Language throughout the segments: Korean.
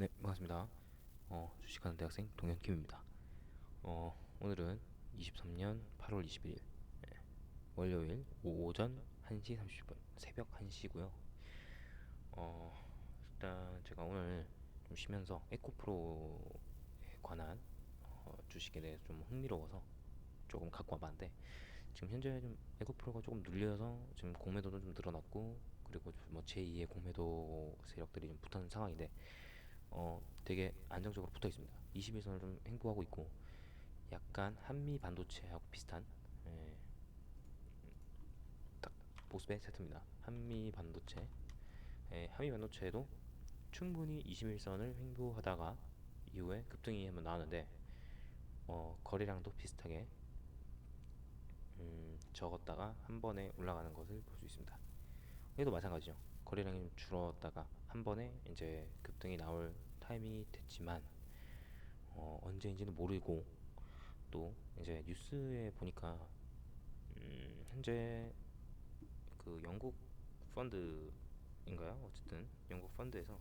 네, 반갑습니다. 어, 주식하는 대학생 동현킴입니다. 어, 오늘은 23년 8월 21일 예, 월요일 오전 1시 30분 새벽 1시고요. 어, 일단 제가 오늘 좀 쉬면서 에코프로에 관한 어, 주식에 대해서 좀 흥미로워서 조금 갖고 와봤는데 지금 현재 좀 에코프로가 조금 눌려서 지금 공매도도 좀 늘어났고 그리고 뭐 제2의 공매도 세력들이 좀 붙는 상황인데 어, 되게 안정적으로 붙어 있습니다. 21선을 좀 횡보하고 있고 약간 한미 반도체하고 비슷한 예, 딱 모습의 세트입니다. 한미 반도체 예, 한미 반도체도 충분히 21선을 횡보하다가 이후에 급등이 한번 나왔는데 어, 거래량도 비슷하게 음, 적었다가 한 번에 올라가는 것을 볼 수 있습니다. 얘도 마찬가지죠. 거래량이 좀 줄었다가 한 번에 이제 급등이 나올 타이밍이 됐지만 어, 언제인지는 모르고 또 이제 뉴스에 보니까 음, 현재 그 영국 펀드인가요? 어쨌든 영국 펀드에서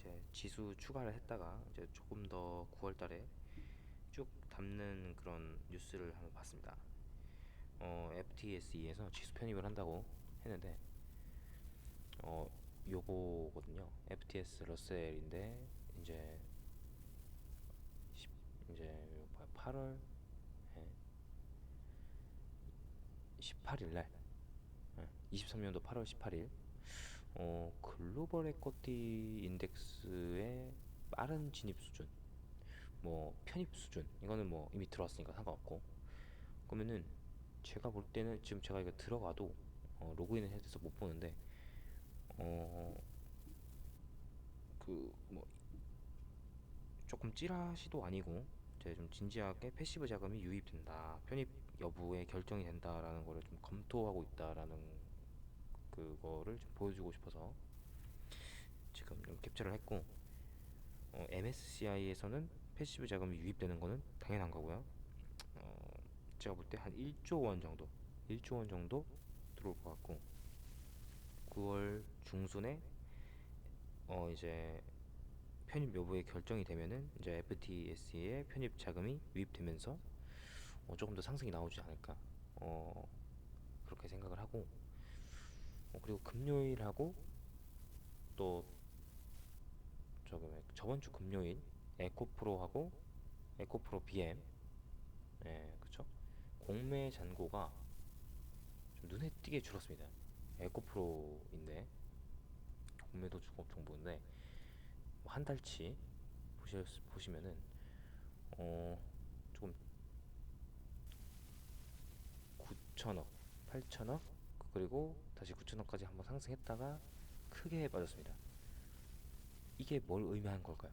이제 지수 추가를 했다가 이제 조금 더 9월달에 쭉 담는 그런 뉴스를 한번 봤습니다. 어, FTSE에서 지수 편입을 한다고 했는데 어 요거거든요. FTS 러셀인데 이제 10, 이제 8월? 예, 18일 날. 예, 23년도 8월 18일. 어 글로벌 에코티 인덱스의 빠른 진입 수준. 뭐 편입 수준. 이거는 뭐 이미 들어왔으니까 상관없고. 그러면은 제가 볼 때는 지금 제가 이거 들어가도 어, 로그인을 해서 못 보는데 어 그 뭐 조금 찌라시도 아니고 제가 좀 진지하게 패시브 자금이 유입된다 편입 여부에 결정이 된다라는 거를 좀 검토하고 있다라는 그거를 좀 보여주고 싶어서 지금 좀 캡처를 했고 어, MSCI에서는 패시브 자금이 유입되는 거는 당연한 거고요. 어, 제가 볼 때 한 1조 원 정도, 1조 원 정도 들어올 것 같고 9월 중순에 어 이제 편입 여부에 결정이 되면은 이제 FTSE의 편입 자금이 유입되면서 어, 조금 더 상승이 나오지 않을까 어 그렇게 생각을 하고 어, 그리고 금요일하고 또 저기 저번 주 금요일 에코프로하고 에코프로 BM 예 그쵸? 공매 잔고가 좀 눈에 띄게 줄었습니다 에코프로인데 공매도 주고 정보인데 뭐한 달치 보시, 보시면은 어 조금 9천억 8천억 그리고 다시 9천억까지 한번 상승했다가 크게 빠졌습니다 이게 뭘 의미하는 걸까요?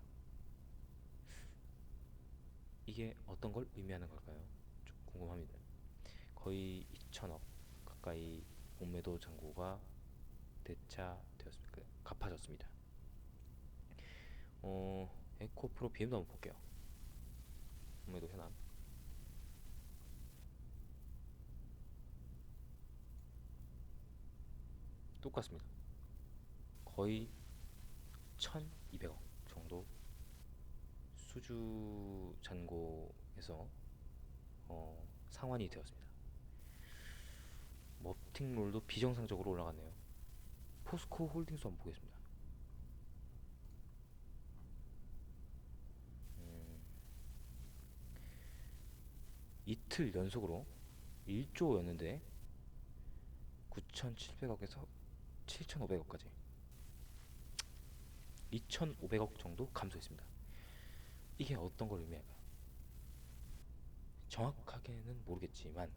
이게 어떤 걸 의미하는 걸까요? 좀 궁금합니다. 거의 2천억 가까이 공매도 잔고가 대차되었습니다. 그, 갚아졌습니다. 어, 에코프로 BM도 한번 볼게요. 공매도 현황. 똑같습니다. 거의 1,200억 정도 수주 잔고에서 어, 상환이 되었습니다. 머팅롤도 비정상적으로 올라갔네요. 포스코 홀딩스 한번 보겠습니다. 음, 이틀 연속으로 1조였는데 9,700억에서 7,500억까지 2,500억 정도 감소했습니다. 이게 어떤 걸 의미할까요? 정확하게는 모르겠지만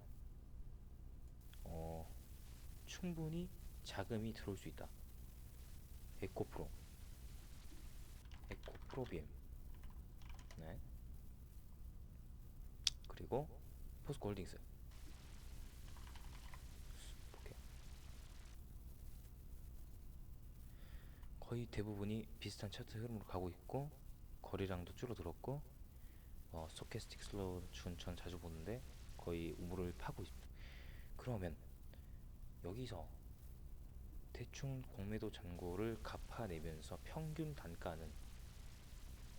어, 충분히 자금이 들어올 수 있다. 에코프로, 에코프로 BM, 네. 그리고 포스코 홀딩스. 거의 대부분이 비슷한 차트 흐름으로 가고 있고 거리량도 줄어들었고 어, 스토캐스틱 슬로우 전 자주 보는데 거의 우물을 파고 있습니다. 그러면 여기서 대충 공매도 잔고를 갚아내면서 평균 단가는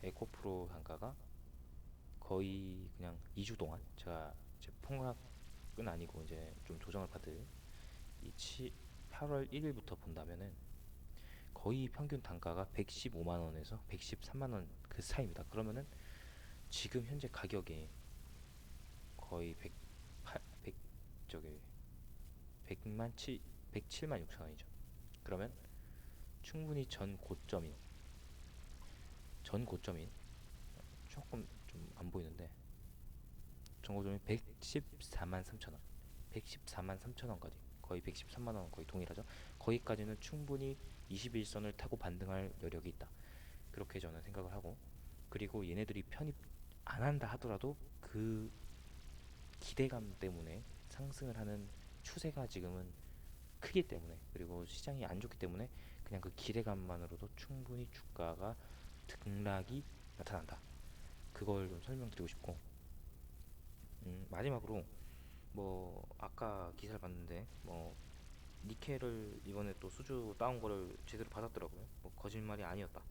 에코프로 단가가 거의 그냥 2주 동안 제가 이제 폭락은 아니고 이제 좀 조정을 받을 이 8월 1일부터 본다면은 거의 평균 단가가 115만 원에서 113만 원 그 사이입니다. 그러면은 지금 현재 가격이 거의 108, 100 저기 100만 7 107만 6천 원이죠. 그러면 충분히 전 고점인 전 고점인 조금 좀 안 보이는데 전 고점이 114만 3천 원 114만 3천 원까지 거의 113만 원 거의 동일하죠. 거기까지는 충분히 21선을 타고 반등할 여력이 있다. 그렇게 저는 생각을 하고 그리고 얘네들이 편입 안 한다 하더라도 그 기대감 때문에 상승을 하는 추세가 지금은 크기 때문에 그리고 시장이 안 좋기 때문에 그냥 그 기대감만으로도 충분히 주가가 등락이 나타난다. 그걸 좀 설명드리고 싶고 음, 마지막으로 뭐 아까 기사를 봤는데 뭐 니켈을 이번에 또 수주 따온 거를 제대로 받았더라고요. 뭐 거짓말이 아니었다.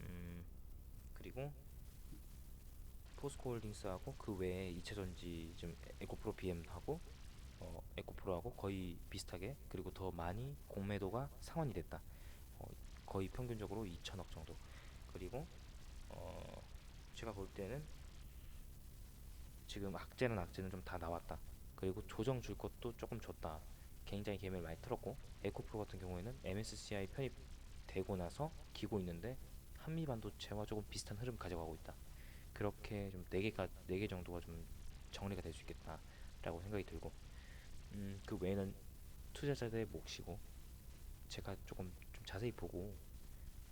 음, 그리고 포스코홀딩스하고 그 외에 이차전지 좀 에코프로 BM하고 어, 에코프로하고 거의 비슷하게 그리고 더 많이 공매도가 상환이 됐다. 어, 거의 평균적으로 2천억 정도. 그리고 어, 제가 볼 때는 지금 악재는 악재는 좀 다 나왔다. 그리고 조정 줄 것도 조금 줬다. 굉장히 개미를 많이 틀었고 에코프로 같은 경우에는 MSCI 편입되고 나서 기고 있는데 한미 반도체와 조금 비슷한 흐름 가져가고 있다. 그렇게 좀네 개가 네개 정도가 좀 정리가 될 수 있겠다라고 생각이 들고 음, 그 외에는 투자자들의 몫이고 제가 조금 좀 자세히 보고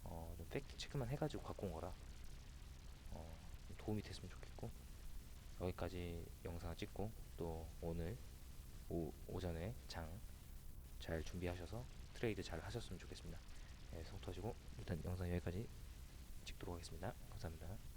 어, 좀 팩트 체크만 해가지고 갖고 온 거라 어, 좀 도움이 됐으면 좋겠고 여기까지 영상을 찍고 또 오늘 오, 오전에 장 잘 준비하셔서 트레이드 잘 하셨으면 좋겠습니다. 네, 성투하시고 일단 영상 여기까지 찍도록 하겠습니다. 감사합니다.